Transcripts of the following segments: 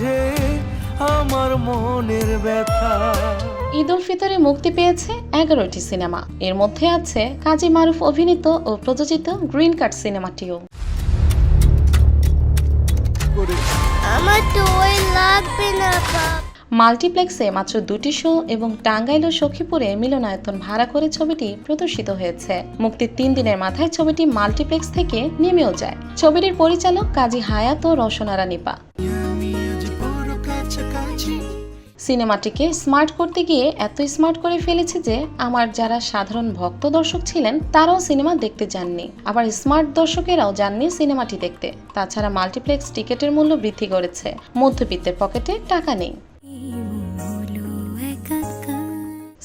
মাঝে আমার মনের ব্যথা। ঈদ উল ফিতরে মুক্তি পেয়েছে এগারোটি সিনেমা। এর মধ্যে আছে কাজী মারুফ অভিনীত ও প্রযোজিত গ্রিন কার্ড সিনেমাটিও। আমার তো ওই লাগবে না মাল্টিপ্লেক্সে মাত্র দুটি শো এবং টাঙ্গাইল ও সখীপুরে মিলনায়তন ভাড়া করে ছবিটি প্রদর্শিত হয়েছে। মুক্তির তিন দিনের মাথায় ছবিটি মাল্টিপ্লেক্স থেকে নেমেও যায়। ছবিটির পরিচালক কাজী হায়াত ও রসনারা নিপা সিনেমাটিকে স্মার্ট করতে গিয়ে এত স্মার্ট করে ফেলেছে যে আমার যারা সাধারণ ভক্ত দর্শক ছিলেন, তারাও সিনেমা দেখতে যাননি। আবার স্মার্ট দর্শকেরাও যাননি সিনেমাটি দেখতে। তাছাড়া মাল্টিপ্লেক্স টিকিটের মূল্য বৃদ্ধি করেছে। মধ্যবিত্তের পকেটে টাকা নেই।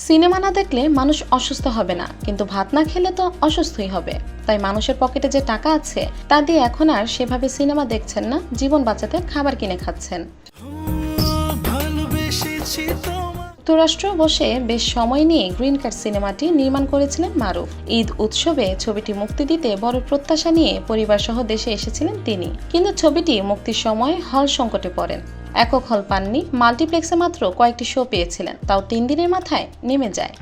সিনেমা না দেখলে মানুষ অসুস্থ হবে না, কিন্তু ভাত না খেলে তো অসুস্থই হবে। তাই মানুষের পকেটে যে টাকা আছে, তা দিয়ে এখন আর সেভাবে সিনেমা দেখছেন না, জীবন বাঁচাতে খাবার কিনে খাচ্ছেন। যুক্তরাষ্ট্র বসে বেশ সময় নিয়ে গ্রিন কার্ড সিনেমাটি নির্মাণ করেছিলেন মারুফ ঈদ উৎসবে ছবিটি মুক্তি দিতে বড় প্রত্যাশা নিয়ে পরিবার সহ দেশে এসেছিলেন তিনি। কিন্তু ছবিটি মুক্তির সময় হল সংকটে পড়েন। একক হল পাননি, মাল্টিপ্লেক্সে মাত্র কয়েকটি শো পেয়েছিলেন, তাও তিন দিনের মাথায় নেমে যায়।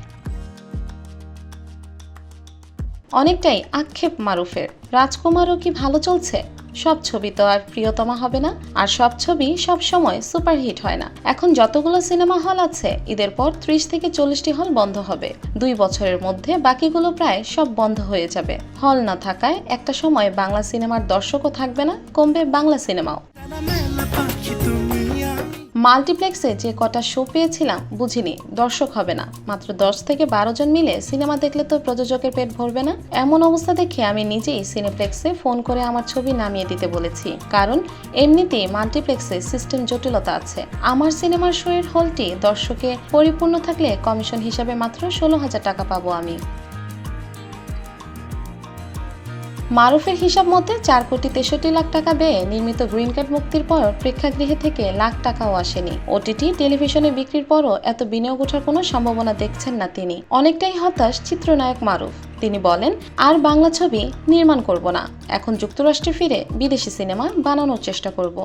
অনেকটাই আক্ষেপ মারুফের। রাজকুমারও কি ভালো চলছে? সব ছবি তো আর প্রিয়তমা হবে না, আর সব ছবি সব সময় সুপারহিট হয় না। এখন যতগুলো সিনেমা হল আছে, ঈদের পর ত্রিশ থেকে চল্লিশটি হল বন্ধ হবে। দুই বছরের মধ্যে বাকিগুলো প্রায় সব বন্ধ হয়ে যাবে। হল না থাকায় একটা সময় বাংলা সিনেমার দর্শকও থাকবে না, কমবে বাংলা সিনেমাও। মাল্টিপ্লেক্সে যে কটা শো পেয়েছিলাম, বুঝিনি। দর্শক হবে না। মাত্র দশ থেকে বারো জন মিলে সিনেমা দেখলে তো প্রযোজকের পেট ভরবে না। এমন অবস্থা দেখে আমি নিজেই সিনেপ্লেক্সে ফোন করে আমার ছবি নামিয়ে দিতে বলেছি। কারণ এমনিতেই মাল্টিপ্লেক্সে সিস্টেম জটিলতা আছে। আমার সিনেমার শোয়ের হলটি দর্শকে পরিপূর্ণ থাকলে কমিশন হিসাবে মাত্র ষোলো হাজার টাকা পাবো আমি। মারুফের হিসাব মতে চার কোটি তেষট্টি লাখ টাকা ব্যয়ে নির্মিত গ্রিন কার্ড মুক্তির পর প্রেক্ষাগৃহে থেকে লাখ টাকাও আসেনি। ওটিটি টেলিভিশনে বিক্রির পরও এত বিনিয়োগ ওঠার কোনো সম্ভাবনা দেখছেন না তিনি। অনেকটাই হতাশ চিত্রনায়ক মারুফ। তিনি বলেন, আর বাংলা ছবি নির্মাণ করব না। এখন যুক্তরাষ্ট্রে ফিরে বিদেশি সিনেমা বানানোর চেষ্টা করব।